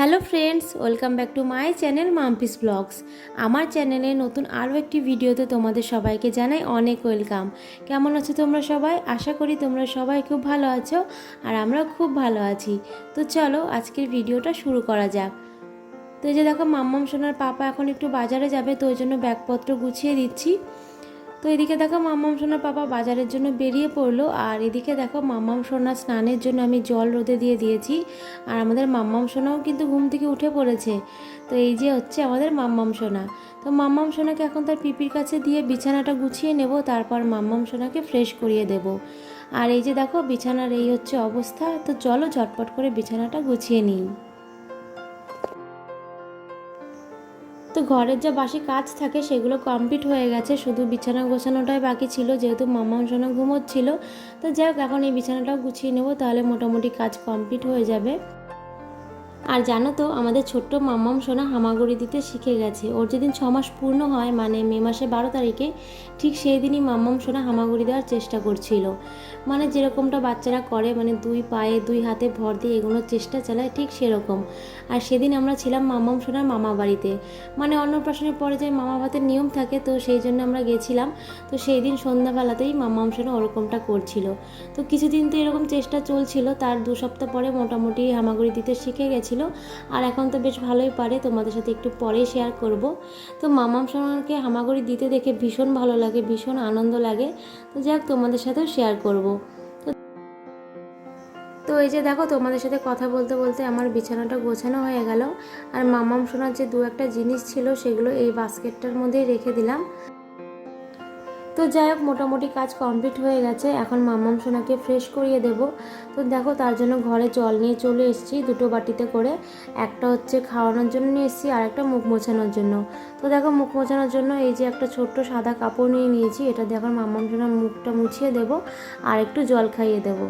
Hello friends, welcome back to my channel Mampi's blogs. আমার চ্যানেলে নতুন আরও একটি ভিডিওতে তোমাদের সবাইকে জানাই অনেক ওয়েলকাম। কেমন আছো তোমরা সবাই? আশা করি তোমরা সবাই খুব ভালো আছো আর আমরা খুব ভালো আছি। তো চলো আজকের ভিডিওটা শুরু করা যাক। তো এই যে দেখো, মাম্মাম সোনার পাপা এখন একটু বাজারে যাবে, তো ওই জন্য ব্যাগপত্র গুছিয়ে দিচ্ছি। তো এদিকে দেখো মাম্মাম সোনার পাপা বাজারের জন্য বেরিয়ে পড়ল, আর এদিকে দেখো মাম্মাম সোনা স্নানের জন্য আমি জল রোদে দিয়ে দিয়েছি, আর আমাদের মাম্মাম সোনাও কিন্তু ঘুম থেকে উঠে পড়েছে। তো এই যে হচ্ছে আমাদের মাম্মাম সোনা। তো মাম্মাম সোনাকে এখন তার পিপির কাছে দিয়ে বিছানাটা গুছিয়ে নেব, তারপর মাম্মাম সোনাকে ফ্রেশ করিয়ে দেব। আর এই যে দেখো বিছানার এই হচ্ছে অবস্থা, তো চলো ঝটপট করে বিছানাটা গুছিয়ে নিই। তো ঘরের যা বাসি কাজ থাকে সেগুলো কমপ্লিট হয়ে গেছে, শুধু বিছানা গোছানোটাই বাকি ছিল, যেহেতু মামা সোনা ঘুমোচ্ছিল। তো যাই হোক এখন এই বিছানাটাও গুছিয়ে নেব, তাহলে মোটামুটি কাজ কমপ্লিট হয়ে যাবে। আর জানো তো, আমাদের ছোট্ট মাম্মাম সোনা হামাগুড়ি দিতে শিখে গেছে। ওর যেদিন ছ মাস পূর্ণ হয় মানে মে মাসে বারো তারিখে, ঠিক সেই দিনই মাম্মাম সোনা হামাগুড়ি দেওয়ার চেষ্টা করছিল। মানে যেরকমটা বাচ্চারা করে মানে দুই পায়ে, দুই হাতে ভর দিয়ে এগোনোর চেষ্টা চালায়, ঠিক সেরকম। আর সেদিন আমরা ছিলাম মাম্মাম সোনার মামা বাড়িতে। মানে অন্নপ্রাশনের পরে যে মামা ভাতের নিয়ম থাকে, তো সেই জন্য আমরা গেছিলাম। তো সেই দিন সন্ধ্যাবেলাতেই মাম্মাম সোনা ওরকমটা করছিল। তো কিছুদিন তো এরকম চেষ্টা চলছিল, তার দু সপ্তাহ পরে মোটামুটি হামাগুড়ি দিতে শিখে গেছিল আর এখন তো বেশ ভালোই পারে, তোমাদের সাথে একটু পরে শেয়ার করব। তো মামাম সোনাকে হামাগুড়ি দিতে দেখে ভীষণ ভালো লাগে, ভীষণ আনন্দ লাগে। তো যাক, তোমাদের সাথেও শেয়ার করব। তো এই যে দেখো, তোমাদের সাথে কথা বলতে বলতে আমার বিছানাটা গোছানো হয়ে গেল। আর মামাম সোনার যে দু একটা জিনিস ছিল, সেগুলো এই বাস্কেটটার মধ্যেই রেখে দিলাম। তো যাই হোক, মোটামুটি কাজ কমপ্লিট হয়ে গেছে। এখন মামাম সোনাকে ফ্রেশ করিয়ে দেব। তো দেখো, তার জন্য ঘরে জল নিয়ে চলে এসেছি দুটো বাটিতে করে। একটা হচ্ছে খাওয়ানোর জন্য নিয়ে এসেছি, আর একটা মুখ মোছানোর জন্য। তো দেখো, মুখ মোছানোর জন্য এই যে একটা ছোট্ট সাদা কাপড় নিয়ে নিয়েছি। এটা দিয়ে এখন মামাম সোনার মুখটা মুছিয়ে দেবো, আর একটু জল খাইয়ে দেবো।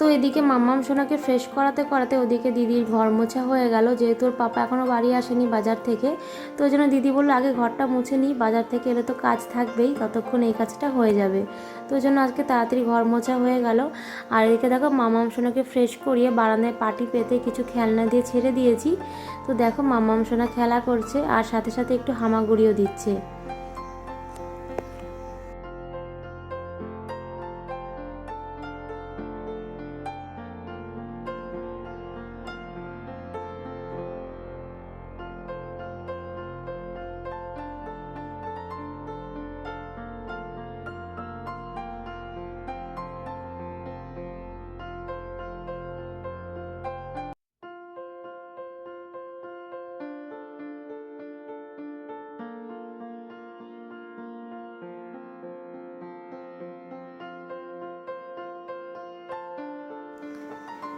তো এদিকে মাম্মাম সোনাকে ফ্রেশ করাতে করাতে ওদিকে দিদির ঘর মোছা হয়ে গেল। যেহেতু ওর পাপা এখনও বাড়ি আসেনি বাজার থেকে, তো ওই জন্য দিদি বলল, আগে ঘরটা মুছে নিই, বাজার থেকে এলে তো কাজ থাকবেই, ততক্ষণ এই কাজটা হয়ে যাবে। তো ওই জন্য আজকে তাড়াতাড়ি ঘর মোছা হয়ে গেল। আর এদিকে দেখো মামাম সোনাকে ফ্রেশ করিয়ে বারান্দায় পাটি পেতে কিছু খেলনা দিয়ে ছেড়ে দিয়েছি। তো দেখো মামাম সোনা খেলা করছে, আর সাথে সাথে একটু হামাগুড়িও দিচ্ছে।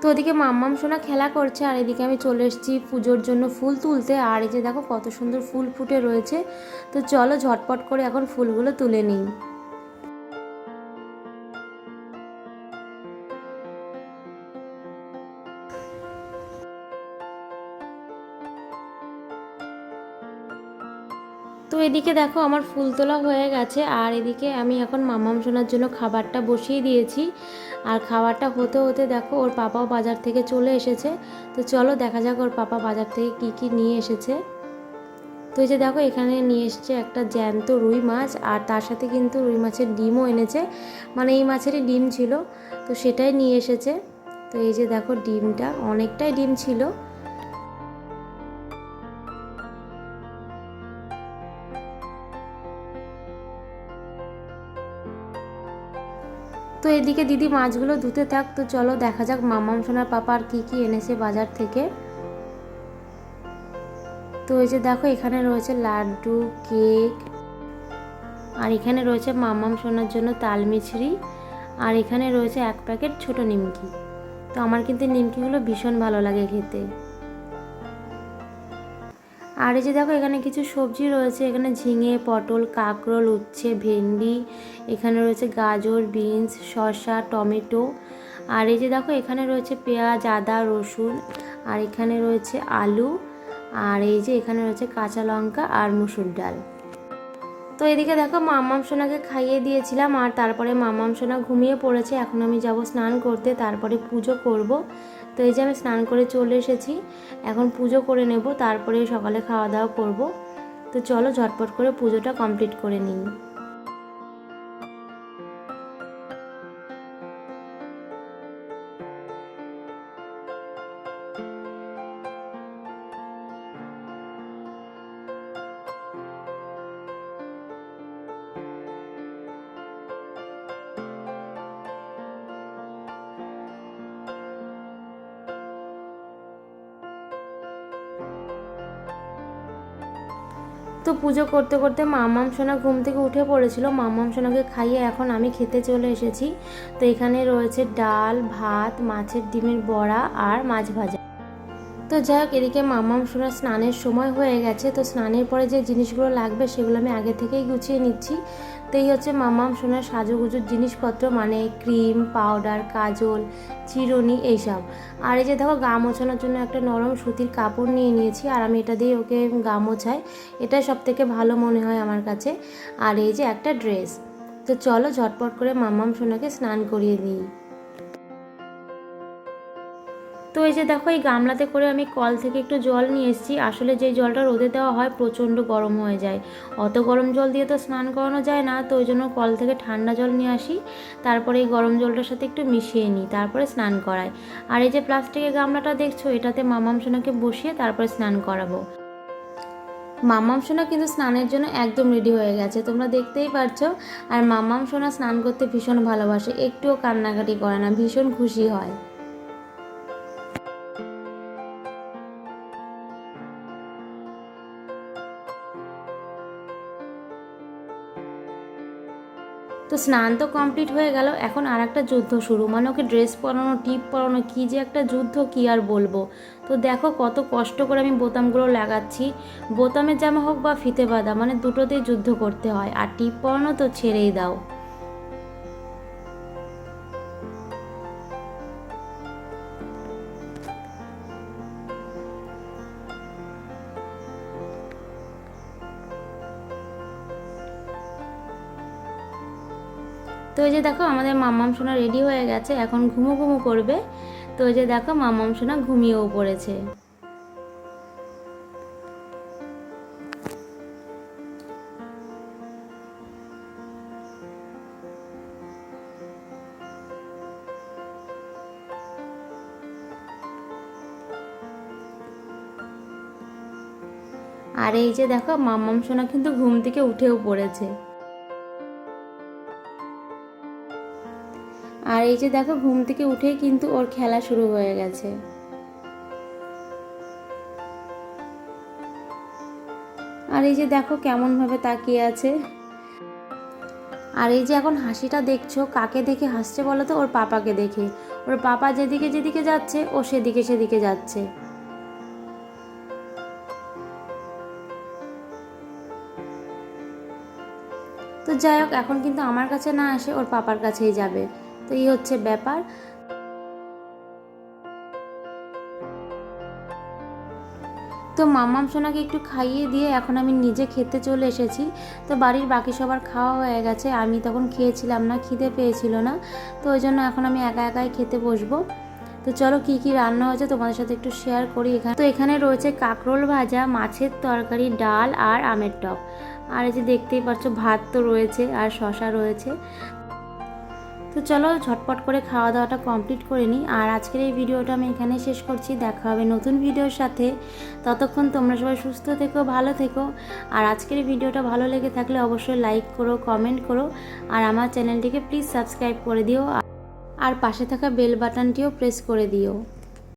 তো ওদিকে মাম্মাম সোনা খেলা করছে, আর এদিকে আমি চলে এসেছি পুজোর জন্য ফুল তুলতে। আর এই যে দেখো কত সুন্দর ফুল ফুটে রয়েছে। তো চলো ঝটপট করে এখন ফুলগুলো তুলে নিই। তো এদিকে দেখো আমার ফুল তোলা হয়ে গেছে, আর এদিকে আমি এখন মামাম সোনার জন্য খাবারটা বসিয়ে দিয়েছি। আর খাবারটা হতে হতে দেখো ওর পাপাও বাজার থেকে চলে এসেছে। তো চলো দেখা যাক ওর পাপা বাজার থেকে কি কি নিয়ে এসেছে। তো এই যে দেখো এখানে নিয়ে এসছে একটা জ্যান্ত রুই মাছ, আর তার সাথে কিন্তু রুই মাছের ডিমও এনেছে। মানে এই মাছেরই ডিম ছিল, তো সেটাই নিয়ে এসেছে। তো এই যে দেখো ডিমটা, অনেকটাই ডিম ছিল। তো এদিকে দিদি মাছগুলো ধুতে থাক, তো চলো দেখা যাক মামাম সোনার পাপা আর কী কী এনেছে বাজার থেকে। তো এই যে দেখো, এখানে রয়েছে লাড্ডু, কেক, আর এখানে রয়েছে মামাম সোনার জন্য তাল মিছরি, আর এখানে রয়েছে এক প্যাকেট ছোট নিমকি। তো আমার কিন্তু নিমকিগুলো ভীষণ ভালো লাগে খেতে। আর এই যে দেখো, এখানে কিছু সবজি রয়েছে। এখানে ঝিঙে, পটল, কাঁকরোল, উচ্ছে, ভেন্ডি, এখানে রয়েছে গাজর, বিনস, শসা, টমেটো। আর এই যে দেখো, এখানে রয়েছে পেঁয়াজ, আদা, রসুন, আর এখানে রয়েছে আলু। আর এই যে এখানে রয়েছে কাঁচা লঙ্কা আর মুসুর ডাল। তো এদিকে দেখো মামাম সোনাকে খাইয়ে দিয়েছিলাম আর তারপরে মামাম সোনা ঘুমিয়ে পড়েছে। এখন আমি যাব স্নান করতে, তারপরে পুজো করব। তো এই যে আমি স্নান করে চলে এসেছি, এখন পুজো করে নেব, তারপরে সকালে খাওয়া দাওয়া করব। তো চলো ঝটপট করে পুজোটা কমপ্লিট করে নিই। তো পুজো করতে করতে মামাম সোনা ঘুম থেকে উঠে পড়েছিল। মামাম সোনাকে খাইয়ে এখন আমি খেতে চলে এসেছি। তো এখানে রয়েছে ডাল, ভাত, মাছের ডিমের বড়া আর মাছ ভাজা। তো যাই হোক, এদিকে মামাম সোনা স্নানের সময় হয়ে গেছে, তো স্নানের পরে যে জিনিসগুলো লাগবে সেগুলো আমি আগে থেকেই গুছিয়ে নিচ্ছি। তো এই হচ্ছে মামাম সোনার সাজুগুজুর জিনিসপত্র মানে ক্রিম, পাউডার, কাজল, চিরুনি এইসব। আর এই যে দেখো, গা মোছানোর জন্য একটা নরম সুতির কাপড় নিয়ে নিয়েছি, আর আমি এটা দিয়ে ওকে গা মোছাই। এটা সব থেকে ভালো মনে হয় আমার কাছে। আর এই যে একটা ড্রেস। তো চলো ঝটপট করে মামাম সোনাকে স্নান করিয়ে দিই। এই যে দেখো, এই গামলাতে করে আমি কল থেকে একটু জল নিয়ে এসেছি। আসলে যে জলটা রোদে দেওয়া হয় প্রচণ্ড গরম হয়ে যায়। অত গরম জল দিয়ে তো স্নান করানো যায় না, তো ওই জন্য কল থেকে ঠান্ডা জল নিয়ে আসি। তারপরে এই গরম জলটার সাথে একটু মিশিয়ে নিই, তারপরে স্নান করাই। আর এই যে প্লাস্টিকের গামলাটা দেখছ, এটাতে মামাম সোনাকে বসিয়ে তারপরে স্নান করাবো। মামাম সোনা কিন্তু স্নানের জন্য একদম রেডি হয়ে গেছে, তোমরা দেখতেই পারছ। আর মামাম সোনা স্নান করতে ভীষণ ভালোবাসে, একটুও কান্নাকাটি করে না, ভীষণ খুশি হয়। স্নান তো কমপ্লিট হয়ে গেল, এখন আর একটা যুদ্ধ শুরু। মানে ওকে ড্রেস পরানো টিপ পরানো, কী যে একটা যুদ্ধ, কী আর বলব? তো দেখো কত কষ্ট করে আমি বোতামগুলো লাগাচ্ছি। বোতামের জামা হোক বা ফিতে বাঁধা মানে দুটোতেই যুদ্ধ করতে হয়। আর টিপ পরানো তো ছেড়েই দাও। তো এই যে দেখো আমাদের মামাম সোনা রেডি হয়ে গেছে, এখন ঘুমো ঘুমো করবে। তো এই যে দেখো মামাম সোনা ঘুমিয়েও পড়েছে। আর এই যে দেখো মামাম সোনা কিন্তু ঘুম থেকে উঠেও পড়েছে। আর এই যে দেখো, ঘুম থেকে উঠেই কিন্তু ওর খেলা শুরু হয়ে গেছে। আর এই যে দেখো কেমনভাবে তাকিয়ে আছে। আর এই যে এখন হাসিটা দেখছ, কাকে দেখে হাসছে বলো তো? ওর পাপাকে দেখে। ওর পাপা যেদিকে যেদিকে যাচ্ছে, ও সেদিকে সেদিকে যাচ্ছে। তো যাই হোক, এখন কিন্তু আমার কাছে না আসে, ওর পাপার কাছেই যাবে। তো এই হচ্ছে ব্যাপার। তো মামাম সোনাকে একটু খাইয়ে দিয়ে এখন আমি নিজে খেতে চলে এসেছি। তো বাড়ির বাকি সবার খাওয়া হয়ে গেছে, আমি তখন খেয়েছিলাম না, খিদে পেয়েছিল না। তো ওই জন্য এখন আমি একা একাই খেতে বসবো। তো চলো কি কি রান্না হয়েছে তোমাদের সাথে একটু শেয়ার করি এখানে। তো এখানে রয়েছে কাঁকরোল ভাজা, মাছের তরকারি, ডাল আর আমের টক। আর এই যে দেখতেই পাচ্ছ, ভাত তো রয়েছে আর শশা রয়েছে। তো চলো ঝটপট করে খাওয়া দাওয়াটা কমপ্লিট করে নিই। আর আজকের এই ভিডিওটা আমি এখানে শেষ করছি। দেখা হবে নতুন ভিডিওর সাথে। ততক্ষণ তোমরা সবাই সুস্থ থেকো, ভালো থেকো। আর আজকের ভিডিওটা ভালো লেগে থাকলে অবশ্যই লাইক করো, কমেন্ট করো। আর আমার চ্যানেলটিকে প্লিজ সাবস্ক্রাইব করে দিও। আর পাশে থাকা বেল বাটনটিও প্রেস করে দিও।